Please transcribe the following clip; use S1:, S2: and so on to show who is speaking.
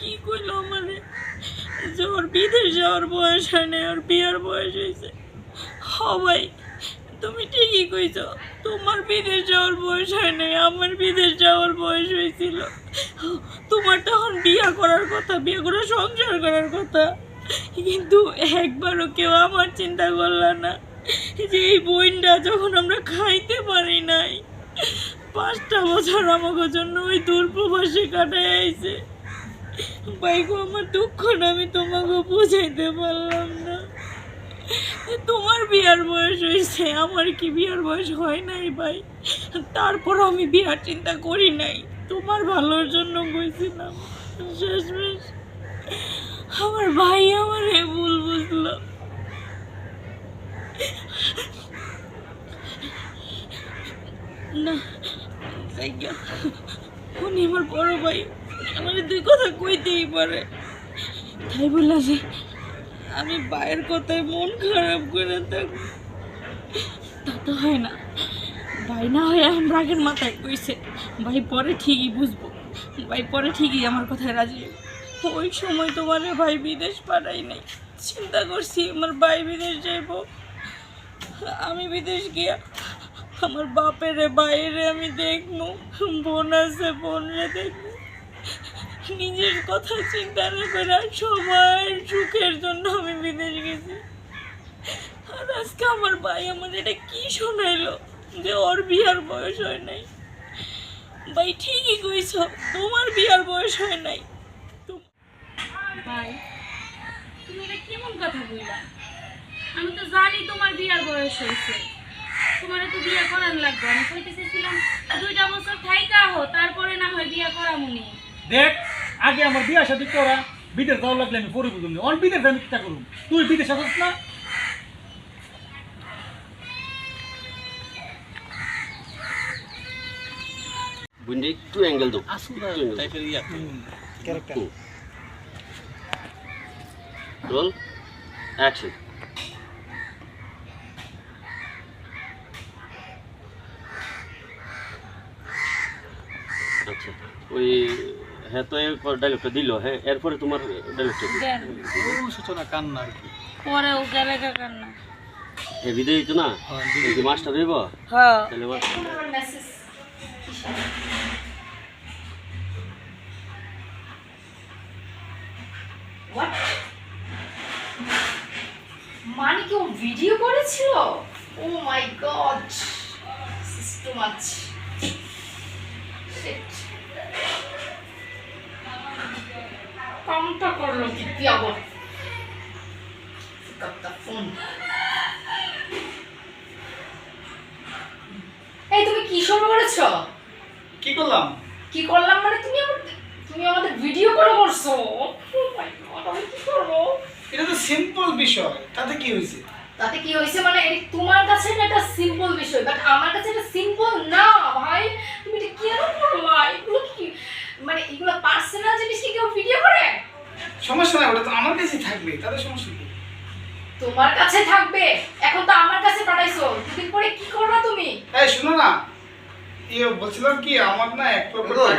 S1: কি কইলো মানে? যে ওর বিদেশ যাওয়ার বয়স হয় নাই ওর বিয়ার বয়স হয়েছে। সবাই তুমি ঠিকই কইছো, তোমার বিদেশ যাওয়ার বয়স হয় নাই আমার বিদেশ যাওয়ার বয়স হয়েছিল। তোমার তখন বিয়া করার কথা, বিয়ে করে সংসার করার কথা। কিন্তু একবারও কেউ আমার চিন্তা করল না যে এই বইনটা যখন আমরা খাইতে পারি নাই, পাঁচটা বছর আমাকে জন্য ওই দূর প্রবাসে কাটায় বাইকো আমার দুঃখটা আমি তোমাকে বুঝাইতে পারলাম না। তোমার বিয়ার বয়স হয়েছে, আমার কি বিয়ার বয়স হয় নাই ভাই? তারপর আমি বিয়ার চিন্তা করি নাই। তোমার ভালোর জন্য কইছিলাম শেষমেশ আমার ভাই আমার এ ভুল বুঝলো। না উনি আমার বড় ভাই। আমার দুই কথা কইতেই পারে। তাই বললা যে, আমি ভাইয়ের কথায় মন খারাপ করে থাকি তা তো হয় না। ভাই না হয় এখন রাগের মাথায় কইছে। ভাই পরে ঠিকই বুঝব। ভাই পরে ঠিকই আমার কথায় রাজি ওই সময় তোমারে ভাই বিদেশ পাঠাই নাই। চিন্তা করছি আমার ভাই বিদেশ যাইব। আমি বিদেশ গিয়া আমার বাপের বাইরে আমি দেখব। বোন আছে বোন রে দেখব। নিজের কথা চিন্তা না করে সবার সুখের জন্য আমি বিদেশ গেছি। আর আজকে আমার ভাই আমার এটা কি শোনাইলো যে ওর বিয়ার বয়স হয় নাই। ভাই ঠিকই কইছ তোমার বিয়ার বয়স হয় নাই। তুম-
S2: ভাই তুমি এটা কেমন কথা কইলা আমি তো জানি তোমার বিয়ার বয়স হয়েছে। তোমার তো বিয়ে করার লাগবে। আমি কইতে চাইছিলাম দুইটা বছর থাইকা হো তারপরে না হয় বিয়ে করা মুনি
S3: দেখ আগে আমার বিয়া শাদি করা বিদেশ যাওয়া লাগলে আমি পরে বুঝুন অন বিদেশ আমি কিটা করুম তুই বিদেশ আসছ না?
S4: বুঝলি একটু অ্যাঙ্গেল
S5: টাইপের ইয়া
S3: ক্যারেক্টার
S4: রোল অ্যাকশন আচ্ছা ওই হ্যাঁ তো ডায়লগটা দিল হ্যাঁ এরপরে তোমার ডায়লগটা
S5: সূচনা কান্না আর কি।
S2: পরে ও গেলে কান্না।
S4: এ বিদায় হইতো না?
S5: হ্যাঁ,
S4: এই মাস্টার হইব?
S2: হ্যাঁ।
S4: তাহলে
S6: মানে কি ও ভিডিও করেছিল? Oh my god too much কামটা করল কি? তুই আবার? ফোন। এই তুমি কি শুরু করেছ?
S3: কি করলাম?
S6: কি করলাম মানে তুমি আমার তুমি আমাদের ভিডিও করে করছ Oh আমি কি করব?
S7: এটা তো সিম্পল বিষয়। তাতে কি হয়েছে?
S6: তাতে কি হয়েছে মানে এটা তোমার কাছে এটা একটা সিম্পল বিষয় বাট আমার কাছে এটা সিম্পল না ভাই। তুমি এটা কেন করলা? এগুলো কি মানে এগুলো পার্সোনাল জিনিস কি কেউ ভিডিও করে?
S7: সমস্যা নাই ওটা তো আমার কাছে থাকবে তাদের সমস্যা কি?
S6: তোমার কাছে থাকবে এখন তো আমার কাছে পাঠাইছো দুদিন পরে কি করবা তুমি?
S7: এই শুনো না ইয়ে বলছিলাম কি আমার না এক লক্ষ টাকা